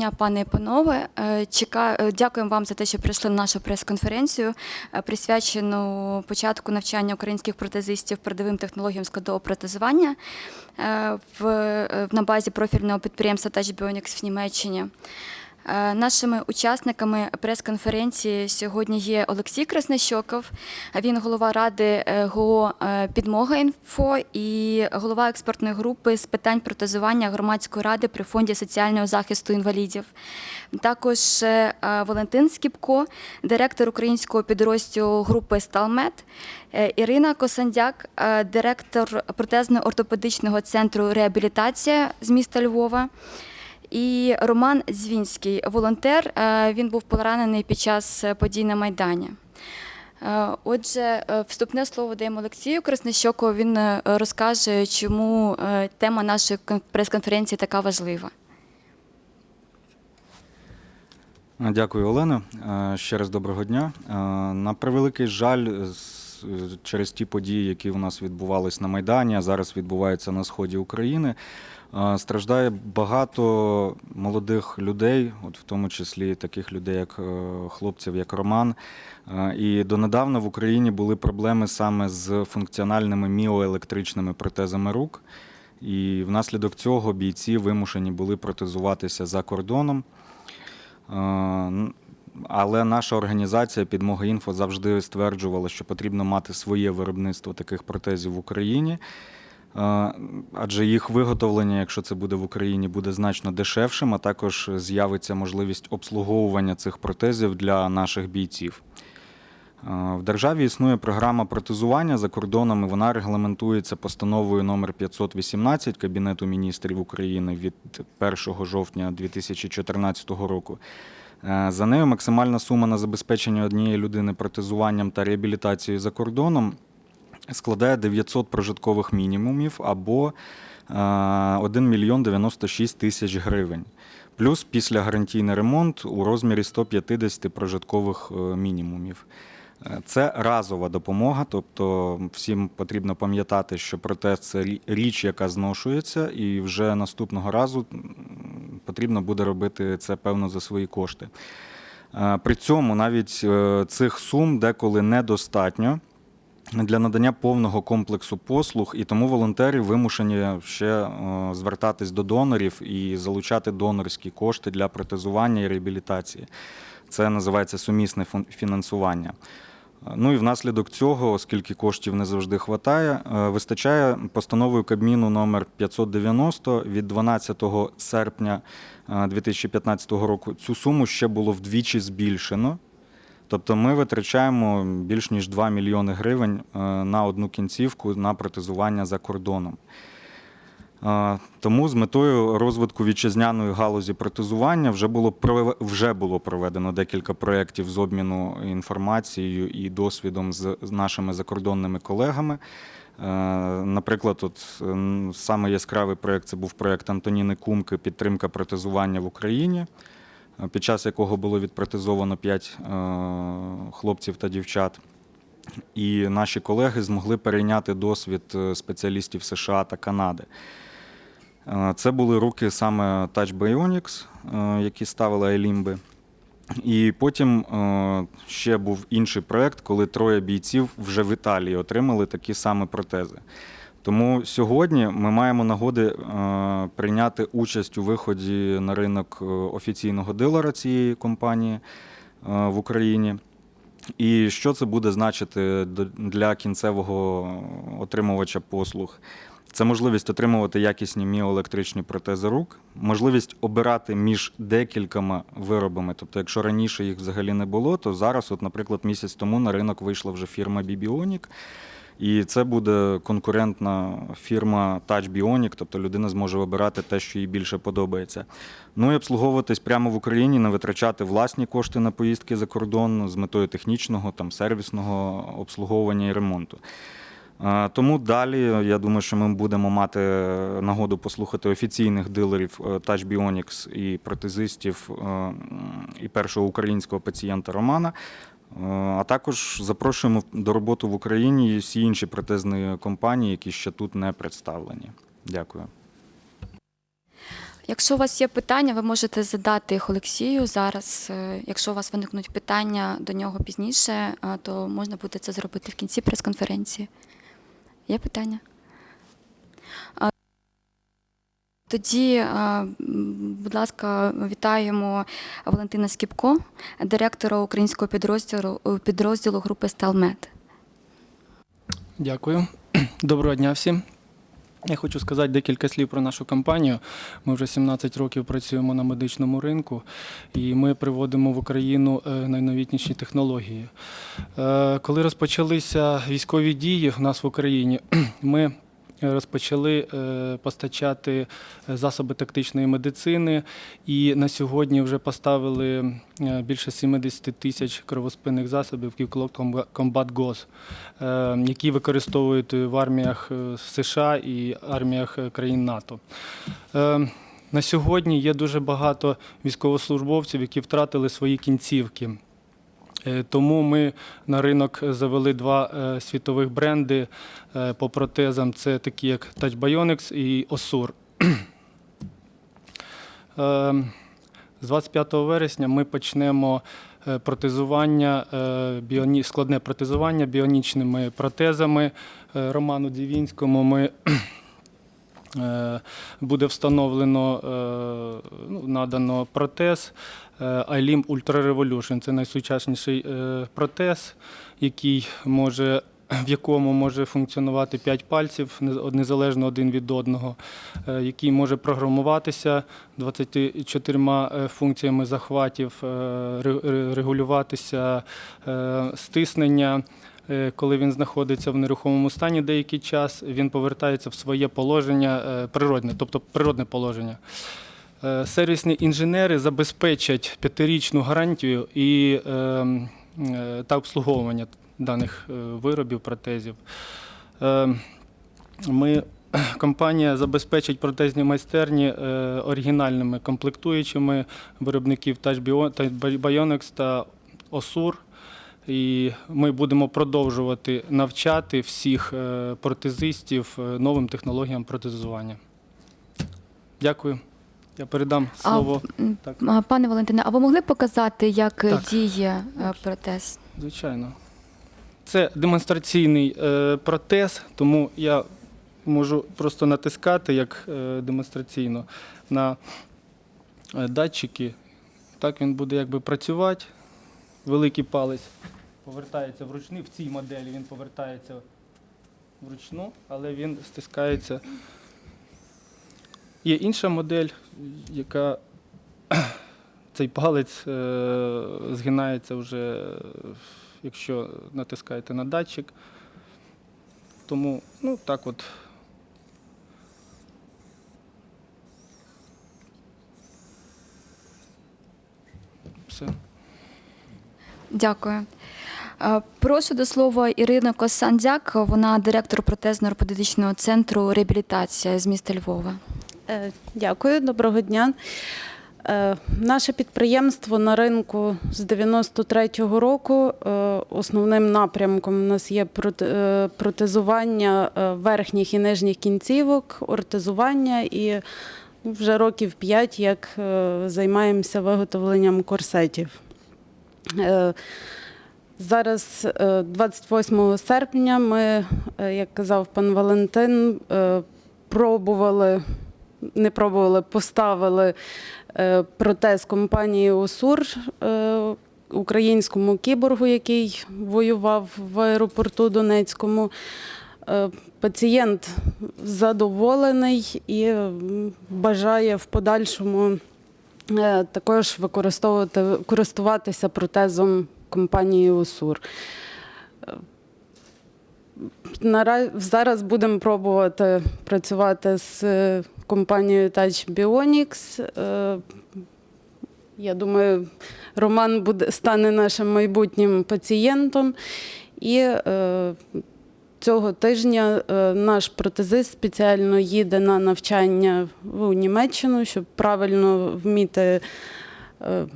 дня, пане і панове. Е, Чека... е, Дякуємо вам за те, що прийшли на нашу прес-конференцію, е, присвячену початку навчання українських протезистів передовим технологіям складового протезування в, на базі профільного підприємства Bionics в Німеччині. Е, Нашими учасниками прес-конференції сьогодні є Олексій Краснощоков. Він голова ради е, ГО е, Підмога інфо і голова експертної групи з питань протезування громадської ради при фонді соціального захисту інвалідів. Також Валентин Скіпко, директор українського підрозділу групи Сталмет. Ірина Косандяк, директор протезно-ортопедичного центру реабілітація з міста Львова. І Роман Звінський, волонтер. е, Він був поранений під час е, подій на Майдані. Е, Отже, вступне слово даємо Олексію Краснощоку. Він розкаже, чому тема нашої кон- прес-конференції така важлива. Дякую, Олено. Е, Ще раз доброго дня. На превеликий жаль, через ті події, які у нас відбувались на Майдані, а зараз відбуваються на сході України, е, страждає багато молодих людей, от в тому числі таких людей, як е, хлопців, як Роман. Е, І донедавна в Україні були проблеми саме з функціональними міоелектричними протезами рук. І внаслідок цього бійці вимушені були протезуватися за кордоном. Але наша організація Підмога Інфо завжди стверджувала, що потрібно мати своє виробництво таких протезів в Україні. Е, Адже їх виготовлення, якщо це буде в Україні, буде значно дешевшим, а також з'явиться можливість обслуговування цих протезів для наших бійців. Е, В державі існує програма протезування за кордоном, і вона регламентується постановою номер 518 Кабінету міністрів України від 1 жовтня 2014 року. Е, За нею максимальна сума на забезпечення однієї людини протезуванням та реабілітацією за кордоном складає 900 прожиткових мінімумів або е, 1 мільйон 96 тисяч гривень. Плюс після гарантійний ремонт у розмірі 150 прожиткових е, мінімумів. Е, Це разова допомога, тобто всім потрібно пам'ятати, що протез це річ, яка зношується, і вже наступного разу потрібно буде робити це певно за свої кошти. Е, При цьому навіть е, цих сум деколи недостатньо для надання повного комплексу послуг, і тому волонтери вимушені ще е, звертатись до донорів і залучати донорські кошти для протезування і реабілітації. Це називається сумісне фінансування. Е, Ну і внаслідок цього, оскільки коштів не завжди вистачає, вистачає постановою Кабміну номер 590 від 12 серпня е, 2015 року. Цю суму ще було вдвічі збільшено. Тобто ми витрачаємо більш ніж 2 мільйони гривень е, на одну кінцівку на протезування за кордоном. Е, Тому з метою розвитку вітчизняної галузі протезування вже було вже було проведено декілька проєктів з обміну інформацією і досвідом з нашими закордонними колегами. Е, Наприклад, от саме яскравий проєкт це був проєкт Антоніни Кумки Підтримка протезування в Україні, е, під час якого було відпротезовано 5 хлопців та дівчат. І наші колеги змогли перейняти досвід е, спеціалістів США та Канади. Е, Це були руки саме Touch Bionics, е, які ставили Айлімби. І потім е, ще був інший проєкт, коли троє бійців вже в Італії отримали такі самі протези. Тому сьогодні ми маємо нагоди прийняти участь у виході на ринок офіційного дилера цієї компанії в Україні. І що це буде значити для кінцевого отримувача послуг? Це можливість отримувати якісні міоелектричні протези рук, можливість обирати між декількома виробами. Тобто, якщо раніше їх взагалі не було, то зараз, от, наприклад, місяць тому на ринок вийшла вже фірма Bibionic, і це буде конкурентна фірма Touch Bionic, тобто людина зможе вибирати те, що їй більше подобається. Ну і обслуговуватись прямо в Україні, не витрачати власні кошти на поїздки за кордон з метою технічного, там, сервісного обслуговування і ремонту. Е, Тому далі я думаю, що ми будемо мати нагоду послухати офіційних дилерів е, Touch Bionics і протезистів е, і першого українського пацієнта Романа. Е, А також запрошуємо до роботи в Україні і всі інші протезні компанії, які ще тут не представлені. Дякую. Якщо у вас є питання, ви можете задати їх Олексію зараз. Е, Якщо у вас виникнуть питання до нього пізніше, е, то можна буде це зробити в кінці прес-конференції. Є питання? Тоді, будь ласка, вітаємо Валентина Скіпко, директора українського підрозділу, підрозділу групи Сталмет. Дякую. Доброго дня всім. Я хочу сказати декілька слів про нашу компанію. Ми вже 17 років працюємо на медичному ринку і ми приводимо в Україну е, найновітніші технології. Е, Коли розпочалися військові дії в нас в Україні, ми розпочали е, постачати засоби тактичної медицини, і на сьогодні вже поставили е, більше 70 тисяч кровоспинних засобів Ківклок GOS, е, які використовують в арміях е, США і арміях е, країн НАТО. Е, На сьогодні є дуже багато військовослужбовців, які втратили свої кінцівки. Е, Тому ми на ринок завели два е, світових бренди е, по протезам. Це такі як Touch Bionics і Osur. З 25 вересня ми почнемо протезування, складне протезування біонічними протезами Роману Дівінському. Ми буде встановлено, е, ну, надано протез е, iLimb Ultra Revolution. Це найсучасніший е, протез, який може. В якому може функціонувати 5 пальців незалежно один від одного, е, який може програмуватися 24 е, функціями захватів, е, ре- ре- регулюватися е, стиснення, Е, коли він знаходиться в нерухомому стані деякий час, він повертається в своє положення е, природне, тобто природне положення. Е, Сервісні інженери забезпечать п'ятирічну гарантію і е, е, та обслуговування даних е, виробів, протезів. Е, Ми, компанія забезпечить протезні майстерні е, оригінальними комплектуючими виробників Bionics та Osur. І ми будемо продовжувати навчати всіх е, протезистів е, новим технологіям протезування. Дякую. Я передам слово. м, Так. Пане Валентине, а ви могли б показати, як е, Так. діє протез? Звичайно. Це демонстраційний протез, тому я можу просто натискати як демонстраційно на датчики. Так він буде якби працювати. Великий палець повертається вручну. В цій моделі він повертається вручну, але він стискається. Є інша модель, яка цей палець е, згинається вже, якщо натискаєте на датчик. Тому, ну так от. Все. Дякую. Е, Прошу до слова Ірину Косандзяк, вона директор протезно-ортопедичного центру реабілітація з міста Львова. Е, Дякую, доброго дня. Е, Наше підприємство на ринку з 93-го року. Основним напрямком у нас є протезування верхніх і нижніх кінцівок, ортезування і вже років 5 як займаємося виготовленням корсетів. Е, Зараз, е, 28 серпня, ми, е, як казав пан Валентин, е, пробували, не пробували, поставили е, протез компанії Осур е, українському кіборгу, який воював в аеропорту Донецькому. Е, Пацієнт задоволений і бажає в подальшому е, також використовувати користуватися протезом компанії Осур. Зараз будемо пробувати працювати з е, компанією Touch Bionics. Е, Я думаю, Роман буде, стане нашим майбутнім пацієнтом. І е, цього тижня е, наш протезист спеціально їде на навчання в Німеччину, щоб правильно вміти е,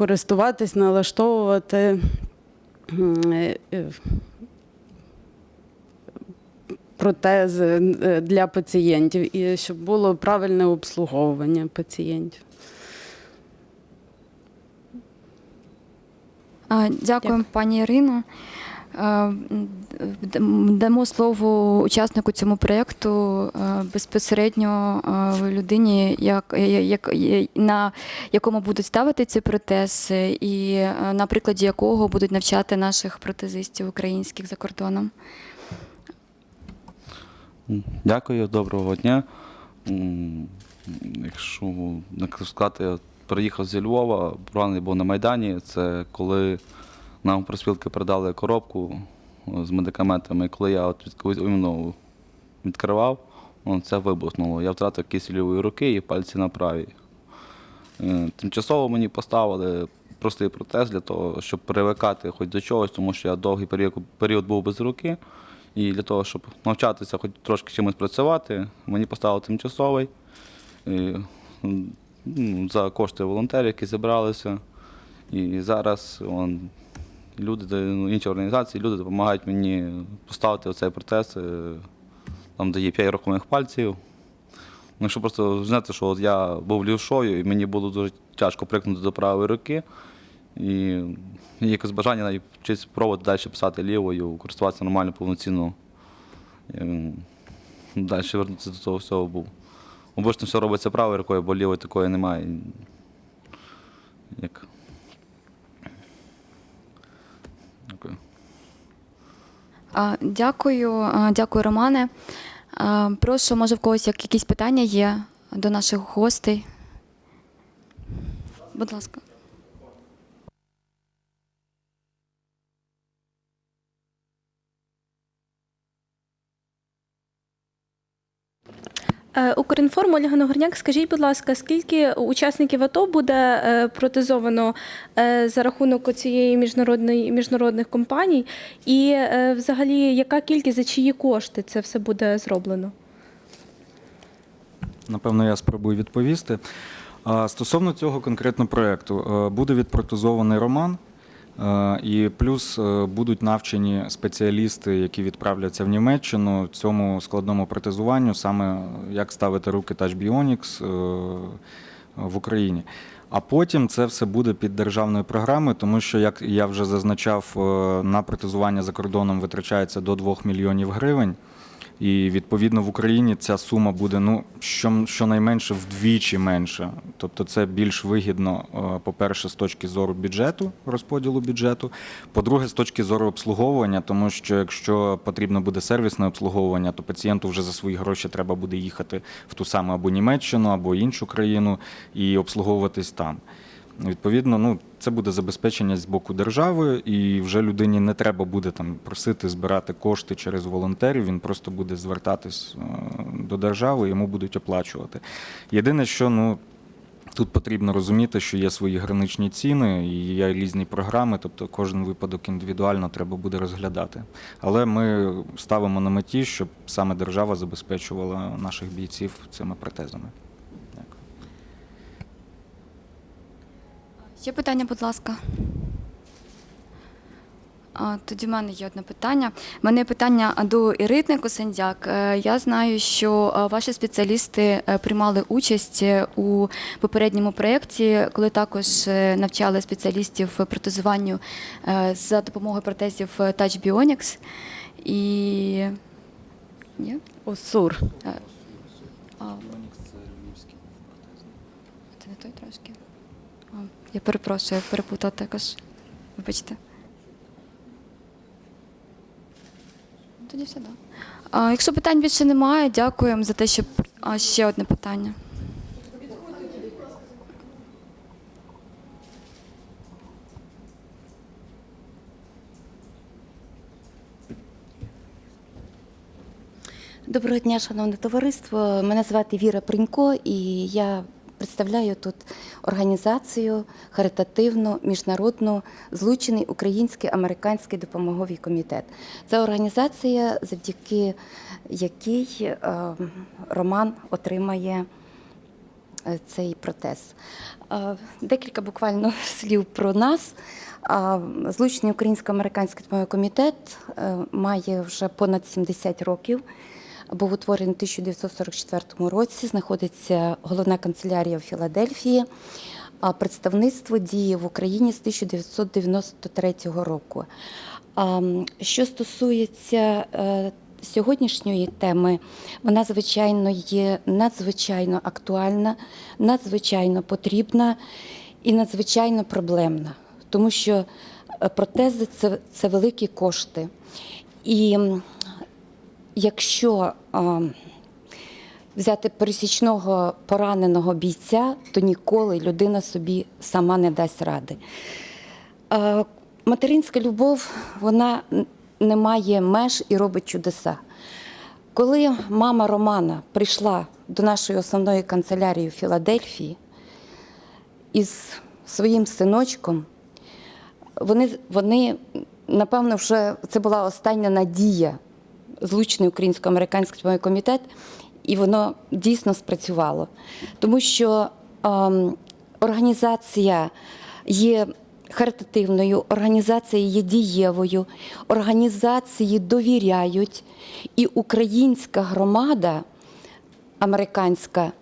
користуватись, налаштовувати е, е, протези е, для пацієнтів і щоб було правильне обслуговування пацієнтів. А, Дякую, пані Ірино. Е, Дамо слово учаснику цьому проєкту е, безпосередньо е, людині, як, як, на якому будуть ставити ці протези, і на прикладі якого будуть навчати наших протезистів українських за кордоном. Дякую, доброго дня. Якщо сказати, приїхав зі Львова, поранений був на Майдані. Це коли нам проспілки передали коробку з медикаментами. Коли я от від- відкривав, це вибухнуло. Я втратив кість лівої руки і пальці на правій. Е, Тимчасово мені поставили простий протез для того, щоб привикати хоч до чогось, тому що я довгий період, був без руки. І для того, щоб навчатися хоч трошки чимось працювати, мені поставили тимчасовий ну, за кошти волонтерів, які зібралися. І зараз вон, люди, ну, інші організації, люди допомагають мені поставити оцей протез. е, Там дає 5 рухомих пальців. Ну, якщо просто знати, що от я був лівшою, і мені було дуже тяжко прикнути до правої руки. І є якось бажання навіть вчитися пробувати далі писати лівою, користуватися нормально, повноцінно. Далі вернутися до того всього був. Обично все робиться правою рукою, бо лівої такої немає. Як... Дякую. А, Дякую, дякую, Романе. Прошу, може, в когось як- якісь питання є до наших гостей? Будь ласка. Укрінформ Ольга Нагорняк, скажіть, будь ласка, скільки учасників АТО буде е, протезовано е, за рахунок цієї міжнародної міжнародних компаній? І е, взагалі, яка кількість за чиї кошти це все буде зроблено? Напевно, я спробую відповісти. Стосовно цього конкретно проєкту, е, буде відпротезований роман, е, і плюс е, будуть навчені спеціалісти, які відправляться в Німеччину цьому складному протезуванню, саме як ставити руки Touch Bionics е, в Україні. А потім це все буде під державною програмою, тому що, як я вже зазначав, е, на протезування за кордоном витрачається до 2 мільйонів гривень. І відповідно в Україні ця сума буде ну що, щонайменше вдвічі менша. Тобто це більш вигідно, е, по-перше, з точки зору бюджету, розподілу бюджету. По-друге, з точки зору обслуговування, тому що якщо потрібно буде сервісне обслуговування, то пацієнту вже за свої гроші треба буде їхати в ту саму або Німеччину, або іншу країну і обслуговуватись там. Відповідно, ну це буде забезпечення з боку держави, і вже людині не треба буде там просити збирати кошти через волонтерів. Він просто буде звертатись е, до держави, йому будуть оплачувати. Єдине, що ну. Тут потрібно розуміти, що є свої граничні ціни і є різні програми, тобто кожен випадок індивідуально треба буде розглядати. Але ми ставимо на меті, щоб саме держава забезпечувала наших бійців цими протезами. Дякую. Ще питання, будь ласка. Тоді в мене є одне питання. У мене є питання до Ірини Косендяк. Е, Я знаю, що е, ваші спеціалісти е, приймали участь у попередньому проєкті, коли також навчали спеціалістів протезуванню за допомогою протезів Touch Bionics. І? ОСУР. Це не той трошки. Я перепрошую, я перепутала також. Вибачте. Ну, Тоді все, так. А, якщо питань більше немає, дякуємо за те, що а, ще одне питання. Доброго дня, шановне товариство. Мене звати Віра Принько, і я представляю тут організацію харитативну, міжнародну, злучений український американський допомоговий комітет. Це організація, завдяки якій е, Роман отримає е, цей протез. Е, Декілька буквально слів про нас. Злучений українсько-американський допомоговий комітет має вже понад 70 років. Був утворений у 1944 році. Знаходиться головна канцелярія в Філадельфії. А представництво діє в Україні з 1993 року. Що стосується е, сьогоднішньої теми, вона, звичайно, є надзвичайно актуальна, надзвичайно потрібна і надзвичайно проблемна, тому що е, протези це, це великі кошти. І якщо а, взяти пересічного пораненого бійця, то ніколи людина собі сама не дасть ради. Е, Материнська любов вона не має меж і робить чудеса. Коли мама Романа прийшла до нашої основної канцелярії в Філадельфії із своїм синочком, вони, вони напевно, вже це була остання надія злучений українсько-американський комітет, і воно дійсно спрацювало. Тому що ем, організація є харитативною, організація є дієвою, організації довіряють, і українська громада американська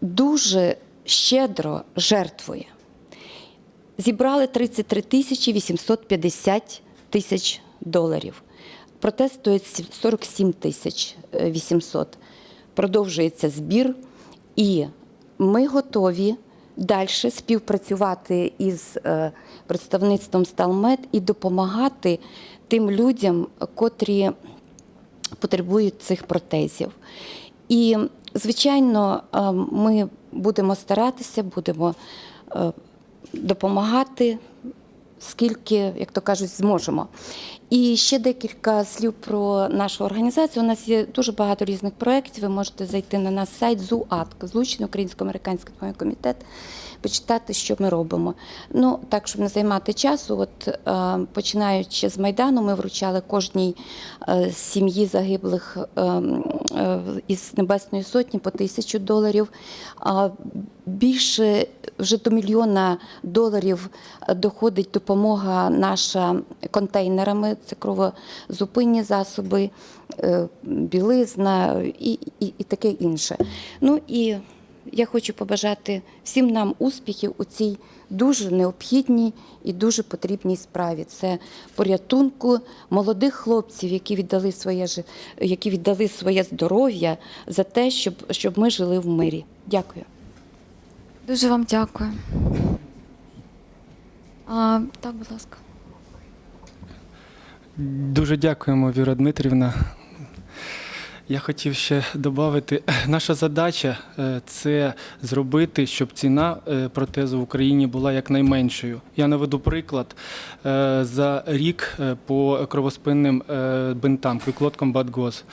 дуже щедро жертвує. Зібрали 33 тисячі 850 тисяч доларів. Протест стоїть 47 тисяч е, 800. Продовжується збір, і ми готові далі співпрацювати із е, представництвом Сталмет і допомагати тим людям, котрі потребують цих протезів. І, звичайно, е, ми будемо старатися, будемо е, допомагати, скільки, як то кажуть, зможемо. І ще декілька слів про нашу організацію. У нас є дуже багато різних проєктів. Ви можете зайти на наш сайт ЗУАТК, Злучений Українсько-американський комітет, почитати, що ми робимо. Ну, так, щоб не займати часу, от е, починаючи з Майдану, ми вручали кожній е, сім'ї загиблих е, е, із Небесної Сотні по тисячу доларів. А більше вже до мільйона доларів е, доходить допомога наша контейнерами. Це кровозупинні засоби, е, білизна і, і, і таке інше. Ну і я хочу побажати всім нам успіхів у цій дуже необхідній і дуже потрібній справі. Це порятунку молодих хлопців, які віддали своє які віддали своє здоров'я за те, щоб, щоб ми жили в мирі. Дякую. Дуже вам дякую. А, так, будь ласка. Дуже дякуємо, Віра Дмитрівна. Я хотів ще додати, наша задача е, це зробити, щоб ціна е, протезу в Україні була якнайменшою. Я наведу приклад. Е, За рік по кровоспинним бинтам, квіклоткам Батгоз.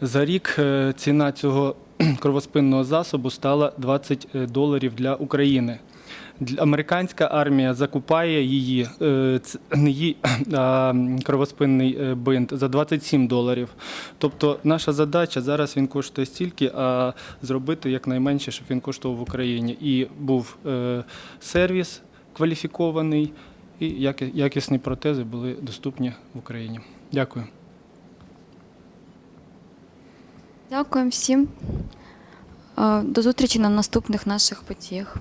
За рік ціна цього кровоспинного засобу стала 20 доларів для України. Американська армія закупає її, е, не її, а кровоспинний е, бинт за 27 доларів. Тобто наша задача зараз він коштує стільки, а зробити якнайменше, щоб він коштував в Україні. І був е, сервіс кваліфікований, і якісні протези були доступні в Україні. Дякую. Дякуємо всім. Е, До зустрічі на наступних наших подіях.